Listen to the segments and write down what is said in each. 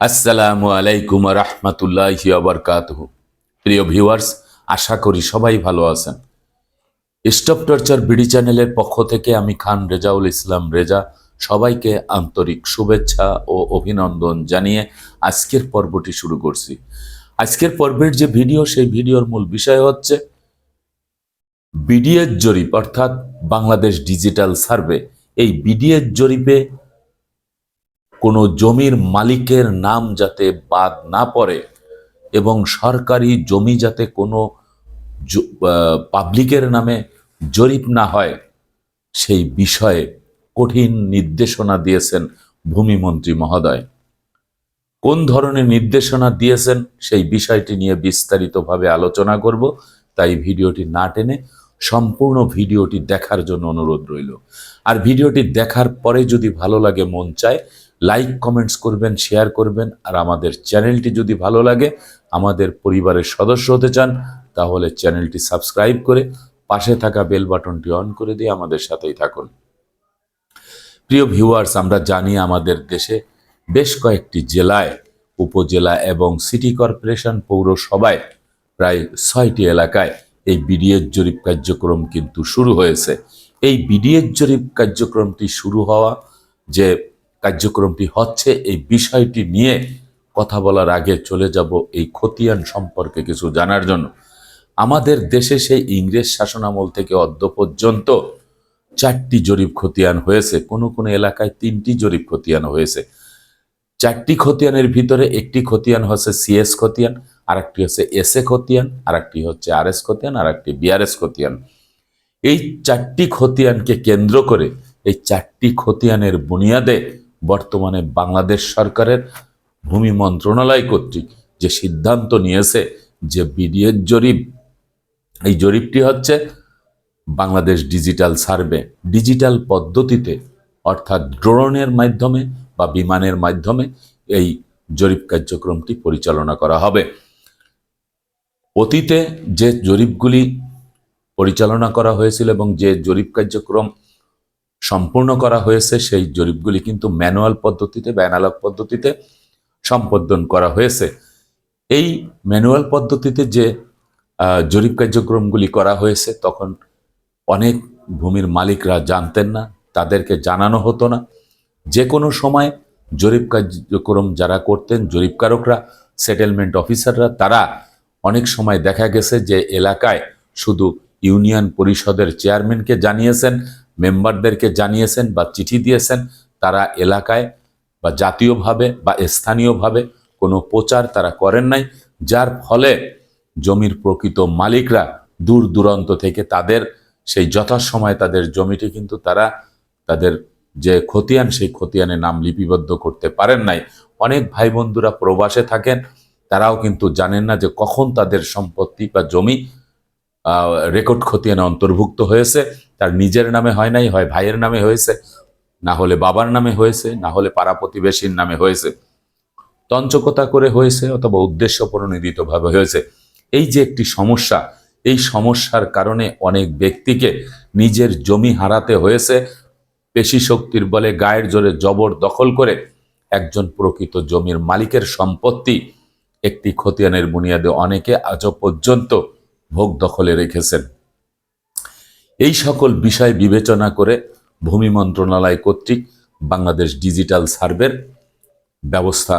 আসসালামু আলাইকুম রহমতুল্লাহ আবরকাতহ প্রিয় ভিউয়ার্স, আশা করি সবাই ভালো আছেন। স্টপ টর্চার বিডি চ্যানেলের পক্ষ থেকে আমি খান রেজাউল ইসলাম রেজা সবাইকে আন্তরিক শুভেচ্ছা ও অভিনন্দন জানিয়ে আজকের পর্বটি শুরু করছি। আজকের পর্বের যে ভিডিও, সেই ভিডিওর মূল বিষয় হচ্ছে বিডিএর জরিপ, অর্থাৎ বাংলাদেশ ডিজিটাল সার্ভে। এই বিডিএর জরিপে কোনো জমির মালিকের নাম যাতে বাদ না পড়ে এবং সরকারি জমি যাতে কোনো পাবলিকের নামে জরিপ না হয়, সেই বিষয়ে কঠিন নির্দেশনা দিয়েছেন ভূমিমন্ত্রী মহোদয়। কোন ধরনের নির্দেশনা দিয়েছেন সেই বিষয়টি নিয়ে বিস্তারিতভাবে আলোচনা করব, তাই ভিডিওটি না টেনে সম্পূর্ণ ভিডিওটি দেখার জন্য অনুরোধ রইল। আর ভিডিওটি দেখার পরে যদি ভালো লাগে, মন চায় লাইক কমেন্টস করবেন শেয়ার করবেন, আর আমাদের চ্যানেলটি যদি ভালো লাগে, আমাদের পরিবারের সদস্য হতে চান, তাহলে চ্যানেলটি সাবস্ক্রাইব করে পাশে থাকা বেল বাটনটি অন করে দিয়ে আমাদের সাথেই থাকুন। প্রিয় ভিউয়ার্স আমরা জানি আমাদের দেশে বেশ কয়েকটি জেলায়, উপজেলা এবং সিটি কর্পোরেশন পৌরসভায় প্রায় ছয়টি এলাকায় এই বিডিএর জরিপ কার্যক্রম কিন্তু শুরু হয়েছে। এই বিডিএর জরিপ কার্যক্রমটি শুরু হওয়া যে কার্যক্রমটি হচ্ছে এই বিষয়টি নিয়ে কথা বলার আগে চলে যাব এই খতিয়ান সম্পর্কে কিছু জানার জন্য। আমাদের দেশে সেই ইংরেজ শাসনামল থেকে অদ্য পর্যন্ত চারটি জরিপ খতিয়ান হয়েছে। কোনো কোনো এলাকায় তিনটি জরিপ খতিয়ান হয়েছে। চারটি খতিয়ানের ভিতরে একটি খতিয়ান হচ্ছে সিএস খতিয়ান আর একটি হচ্ছে এস এ খতিয়ান আর একটি হচ্ছে আর এস খতিয়ান আর একটি বিআরএস খতিয়ান। এই চারটি খতিয়ানকে কেন্দ্র করে এই চারটি খতিয়ানের বুনিয়াদে বর্তমানে বাংলাদেশ সরকারের ভূমি মন্ত্রণালয় কর্তৃক যে সিদ্ধান্ত নিয়েছে যে বিডিএর জরিপ, এই জরিপটি হচ্ছে বাংলাদেশ ডিজিটাল সার্ভে, ডিজিটাল পদ্ধতিতে অর্থাৎ ড্রোনের মাধ্যমে বা বিমানের মাধ্যমে এই জরিপ কার্যক্রমটি পরিচালনা করা হবে। অতীতে যে জরিপগুলি পরিচালনা করা হয়েছিল এবং যে জরিপ কার্যক্রম সম্পূর্ণ করা হয়েছে, সেই জরিপগুলি কিন্তু ম্যানুয়াল পদ্ধতিতে বা অ্যানালগ পদ্ধতিতে সম্পাদন করা হয়েছে। এই ম্যানুয়াল পদ্ধতিতে যে জরিপ কার্যক্রমগুলি করা হয়েছে, তখন অনেক ভূমির মালিকরা জানতেন না, তাদেরকে জানানো হতো না। যে কোনো সময় জরিপ কার্যক্রম যারা করতেন জরিপকারকরা সেটেলমেন্ট অফিসাররা, তারা অনেক সময় দেখা গেছে যে এলাকায় শুধু ইউনিয়ন পরিষদের চেয়ারম্যানকে জানিয়েছেন মেম্বারদেরকে জানিয়েছেন বা চিঠি দিয়েছেন, তারা এলাকায় বা জাতীয়ভাবে বা স্থানীয়ভাবে কোনো প্রচার তারা করেন নাই, যার ফলে জমির প্রকৃত মালিকরা দূর দূরান্ত থেকে তাদের সেই যথাসময়ে তাদের জমিটি কিন্তু তারা তাদের যে খতিয়ান, সেই খতিয়ানে নাম লিপিবদ্ধ করতে পারেন নাই। অনেক ভাই বন্ধুরা প্রবাসে থাকেন, তারাও কিন্তু জানেন না যে কখন তাদের সম্পত্তি বা জমি রেকর্ড খতিয়ানে অন্তর্ভুক্ত হয়েছে। তার নিজের নামে হয় নাই, হয় ভাইয়ের নামে হয়েছে, না হলে বাবার নামে হয়েছে, না হলে পাড়া প্রতিবেশীর নামে হয়েছে। তঞ্চকতা করে হয়েছে অথবা উদ্দেশ্য প্রণোদিতভাবে হয়েছে। এই যে একটি সমস্যা, এই সমস্যার কারণে অনেক ব্যক্তিকে নিজের জমি হারাতে হয়েছে। পেশি শক্তির বলে গায়ের জোরে জবর দখল করে একজন প্রকৃত জমির মালিকের সম্পত্তি একটি খতিয়ানের বুনিয়াদে অনেকে আজও পর্যন্ত ভোগ দখলে রেখেছেন। এই সকল বিষয় বিবেচনা করে ভূমি মন্ত্রণালয় কর্তৃক বাংলাদেশ ডিজিটাল সার্ভের ব্যবস্থা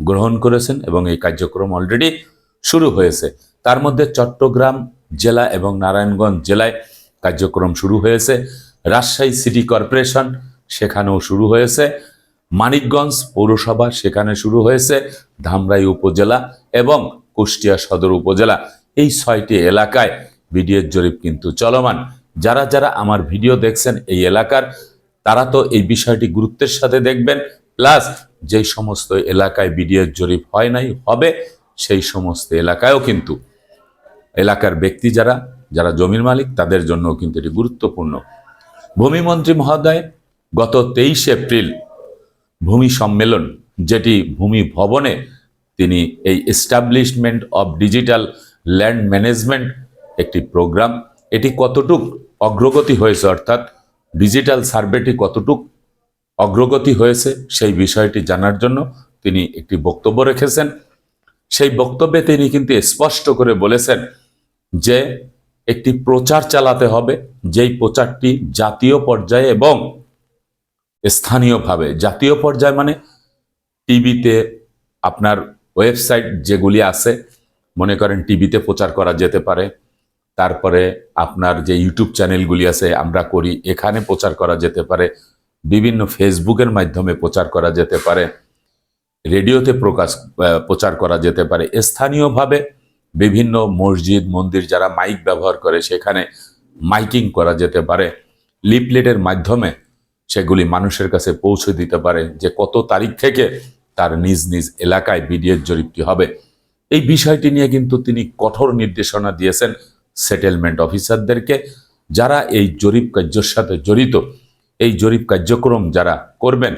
গ্রহণ করেছেন এবং এই কার্যক্রম অলরেডি শুরু হয়েছে। তার মধ্যে চট্টগ্রাম জেলা এবং নারায়ণগঞ্জ জেলায় কার্যক্রম শুরু হয়েছে। রাজশাহী সিটি কর্পোরেশন সেখানেও শুরু হয়েছে। মানিকগঞ্জ পৌরসভা সেখানে শুরু হয়েছে। ধামরাই উপজেলা এবং কুষ্টিয়া সদর উপজেলা এই ছয়টি এলাকায় বিডিএর জরিপ কিন্তু চলমান। যারা যারা আমার ভিডিও দেখছেন এই এলাকার, তারা তো এই বিষয়টি গুরুত্বের সাথে দেখবেন। প্লাস যেই সমস্ত এলাকায় বিডিএর জরিপ হয় নাই, হবে সেই সমস্ত এলাকায়ও কিন্তু। এলাকার ব্যক্তি যারা যারা জমির মালিক, তাদের জন্য কিন্তু এটি গুরুত্বপূর্ণ। ভূমিমন্ত্রী মহোদয়, গত তেইশে এপ্রিল ভূমি সম্মেলন, যেটি ভূমি ভবনে তিনি এই establishment of digital land management একটি প্রোগ্রাম এটি কতটুক অগ্রগতি হয়েছে অর্থাৎ ডিজিটাল সার্ভেটি কতটুক অগ্রগতি হয়েছে সেই বিষয়টি জানার জন্য তিনি একটি বক্তব্য রেখেছেন। সেই বক্তব্যে তিনি কিন্তু স্পষ্ট করে বলেছেন যে একটি প্রচার চালাতে হবে, যেই প্রচারটি জাতীয় পর্যায়ে এবং স্থানীয়ভাবে। জাতীয় পর্যায়ে মানে টিভিতে আপনার ওয়েবসাইট যেগুলি আছে মনে করেন টিভিতে প্রচার করা যেতে পারে। তারপরে আপনার যে ইউটিউব চ্যানেলগুলি আছে, আমরা করি, এখানে প্রচার করা যেতে পারে। বিভিন্ন ফেসবুকের মাধ্যমে প্রচার করা যেতে পারে। রেডিওতে প্রকাশ প্রচার করা যেতে পারে। স্থানীয়ভাবে বিভিন্ন মসজিদ, মন্দির যারা মাইক ব্যবহার করে, সেখানে মাইকিং করা যেতে পারে। লিপলেটের মাধ্যমে সেগুলি মানুষের কাছে পৌঁছে দিতে পারে যে কত তারিখ থেকে তার নিজ নিজ এলাকায় বিডিএর জরিপটি হবে। এই বিষয়টি নিয়ে কিন্তু তিনি কঠোর নির্দেশনা দিয়েছেন সেটেলমেন্ট অফিসারদেরকে যারা এই জরিপ কার্যের সাথে জড়িত। এই জরিপ কার্যক্রম যারা করবেন,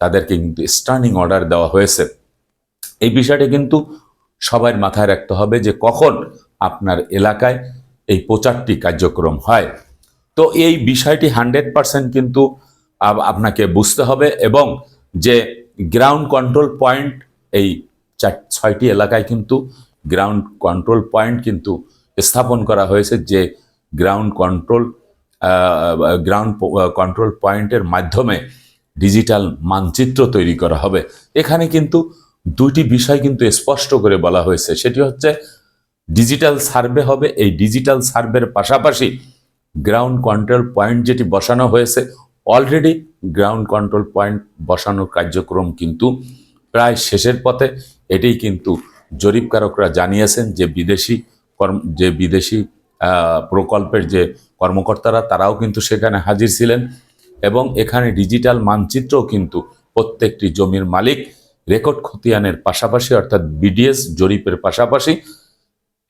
তাদেরকে কিন্তু স্টার্নিং অর্ডার দেওয়া হয়েছে। এই বিষয়টা কিন্তু সবার মাথায় রাখতে হবে যে কখন আপনার এলাকায় এই প্রচারটি কার্যক্রম হয়। তো এই বিষয়টি হান্ড্রেড পার্সেন্ট কিন্তু আপনাকে বুঝতে হবে এবং যে গ্রাউন্ড কন্ট্রোল পয়েন্ট এই চার, ছয়টি এলাকায় কিন্তু গ্রাউন্ড কন্ট্রোল পয়েন্ট কিন্তু স্থাপন করা হয়েছে যে গ্রাউন্ড কন্ট্রোল গ্রাউন্ড কন্ট্রোল পয়েন্টের মাধ্যমে ডিজিটাল মানচিত্র তৈরি করা হবে। এখানে কিন্তু দুইটি বিষয় কিন্তু স্পষ্ট করে বলা হয়েছে। সেটি হচ্ছে ডিজিটাল সার্ভে হবে। এই ডিজিটাল সার্ভের পাশাপাশি গ্রাউন্ড কন্ট্রোল পয়েন্ট যেটি বসানো হয়েছে অলরেডি গ্রাউন্ড কন্ট্রোল পয়েন্ট বসানোর কার্যক্রম কিন্তু প্রায় শেষের পথে এটাই কিন্তু জরিপকারকরা জানিয়েছেন যে বিদেশি কর্ম, যে বিদেশি প্রকল্পের যে কর্মকর্তারা, তারাও কিন্তু সেখানে হাজির ছিলেন এবং এখানে ডিজিটাল মানচিত্রও কিন্তু প্রত্যেকটি জমির মালিক রেকর্ড খতিয়ানের পাশাপাশি অর্থাৎ বিডিএস জরিপের পাশাপাশি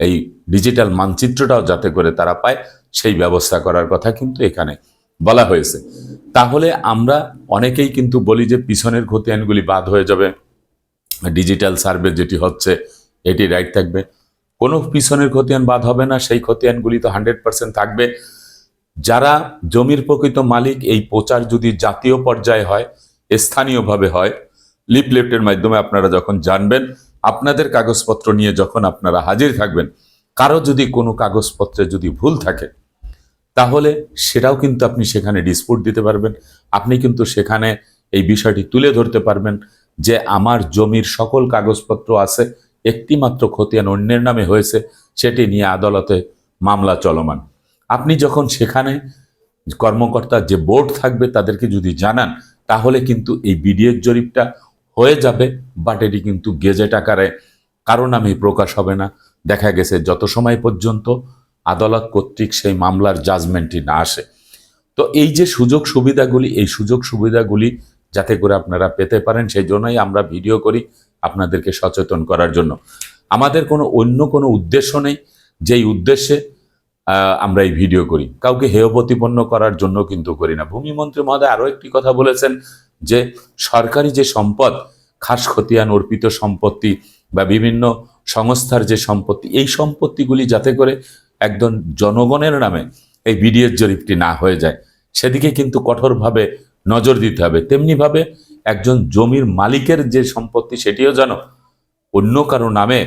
এই ডিজিটাল মানচিত্রটাও যাতে করে তারা পায়, সেই ব্যবস্থা করার কথা কিন্তু এখানে বলা হয়েছে। তাহলে আমরা অনেকেই কিন্তু বলি যে পিছনের খতিয়ানগুলি বাদ হয়ে যাবে। ডিজিটাল সার্ভে যেটি হচ্ছে, এটি রাইট থাকবে। কোনো পিছনের খতিয়ান বাদ হবে না, সেই খতিয়ানগুলি তো হান্ড্রেড পার্সেন্ট থাকবে। যারা জমির প্রকৃত মালিক, এই প্রচার যদি জাতীয় পর্যায়ে হয়, স্থানীয়ভাবে হয় লিপলেটের মাধ্যমে আপনারা যখন জানবেন, আপনাদের কাগজপত্র নিয়ে যখন আপনারা হাজির থাকবেন, কারও যদি কোনো কাগজপত্রে যদি ভুল থাকে, তাহলে সেটাও কিন্তু আপনি সেখানে ডিসপুট দিতে পারবেন। আপনি কিন্তু সেখানে এই বিষয়টি তুলে ধরতে পারবেন। যে আমার জমির সকল কাগজপত্র আছে, একটিমাত্র খতিয়ান অন্যের নামে হয়েছে, সেটি নিয়ে আদালতে মামলা চলমান। আপনি যখন সেখানে কর্মকর্তা যে বোর্ড থাকবে তাদেরকে যদি জানান, তাহলে কিন্তু এই বিডিএর জরিপটা হয়ে যাবে, বাট এটি কিন্তু গেজেট আকারে কারও নামে প্রকাশ হবে না। দেখা গেছে যত সময় পর্যন্ত আদালত কর্তৃক সেই মামলার জাজমেন্টটি না আসে। তো এই যে সুযোগ সুবিধাগুলি, এই সুযোগ সুবিধাগুলি যাতে করে আপনারা পেতে পারেন সেই জন্যই আমরা ভিডিও করি আপনাদেরকে সচেতন করার জন্য। আমাদের কোনো অন্য কোনো উদ্দেশ্য নেই, যেই উদ্দেশ্যে আমরা এই ভিডিও করি। কাউকে হেয় প্রতিপন্ন করার জন্য কিন্তু করি না। ভূমিমন্ত্রী মহোদয় আরও একটি কথা বলেছেন যে, সরকারি যে সম্পদ, খাস খতিয়ান, অর্পিত সম্পত্তি বা বিভিন্ন সংস্থার যে সম্পত্তি, এই সম্পত্তিগুলি যাতে করে একদম জনগণের নামে এই বিডিএর জরিপটি না হয়ে যায়, সেদিকে কিন্তু কঠোরভাবে নজর দিতে হবে। তেমনিভাবে একজন জমির মালিকের যে সম্পত্তি, সেটিও যেন অন্য কারও নামে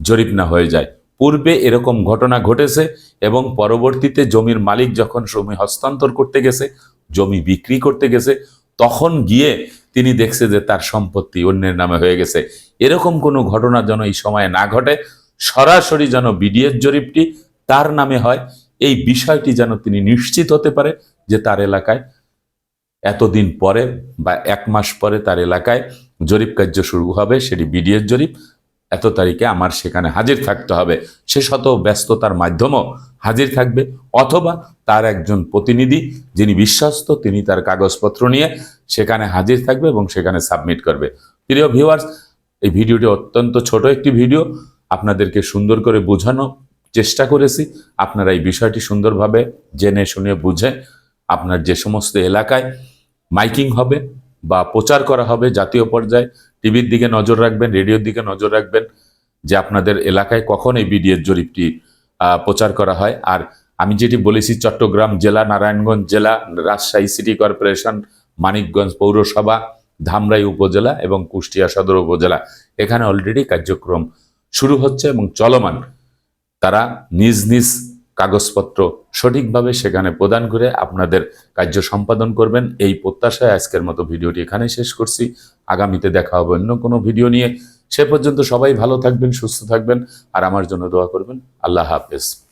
জরিপ না হয়ে যায়। পূর্বে এরকম ঘটনা ঘটেছে এবং পরবর্তীতে জমির মালিক যখন জমি হস্তান্তর করতে গেছে, জমি বিক্রি করতে গেছে, তখন গিয়ে তিনি দেখছে যে তার সম্পত্তি অন্যের নামে হয়ে গেছে। এরকম কোনো ঘটনা যেন এই সময়ে না ঘটে, সরাসরি যেন বিডিএস জরিপটি তার নামে হয়, এই বিষয়টি যেন তিনি নিশ্চিত হতে পারে যে তার এলাকায় এতদিন পরে বা এক মাস পরে তার এলাকায় জরিপ কার্য শুরু হবে, সেটি বিডিএস জরিপ। এত তারিখে আমার সেখানে হাজির থাকতে হবে। সে শত ব্যস্ততার মাধ্যমেও হাজির থাকবে। অথবা তার একজন প্রতিনিধি যিনি বিশ্বস্ত, তিনি তার কাগজপত্র নিয়ে সেখানে হাজির থাকবে এবং সেখানে সাবমিট করবে। প্রিয় ভিউয়ার্স, এই ভিডিওটি অত্যন্ত ছোট একটি ভিডিও। আপনাদেরকে সুন্দর করে বোঝানো চেষ্টা করেছি। আপনারা এই বিষয়টি সুন্দরভাবে জেনে শুনে বুঝে আপনার যে সমস্ত এলাকায় মাইকিং হবে বা প্রচার করা হবে জাতীয় পর্যায়ে। টিভির দিকে নজর রাখবেন, রেডিওর দিকে নজর রাখবেন যে আপনাদের এলাকায় কখন এই বিডিএর জরিপটি প্রচার করা হয়। আর আমি যেটি বলেছি, চট্টগ্রাম জেলা, নারায়ণগঞ্জ জেলা, রাজশাহী সিটি কর্পোরেশন, মানিকগঞ্জ পৌরসভা, ধামরাই উপজেলা এবং কুষ্টিয়া সদর উপজেলা। এখানে অলরেডি কার্যক্রম শুরু হচ্ছে এবং চলমান। তারা নিজ নিজ কাগজপত্র সঠিকভাবে সেখানে প্রদান করে আপনাদের কার্য সম্পাদন করবেন। এই প্রত্যাশায় আজকের মতো ভিডিওটি এখানেই শেষ করছি। আগামীতে দেখা হবে অন্য কোনো ভিডিও নিয়ে। সে পর্যন্ত সবাই ভালো থাকবেন, সুস্থ থাকবেন, আর আমার জন্য দোয়া করবেন। আল্লাহ হাফেজ।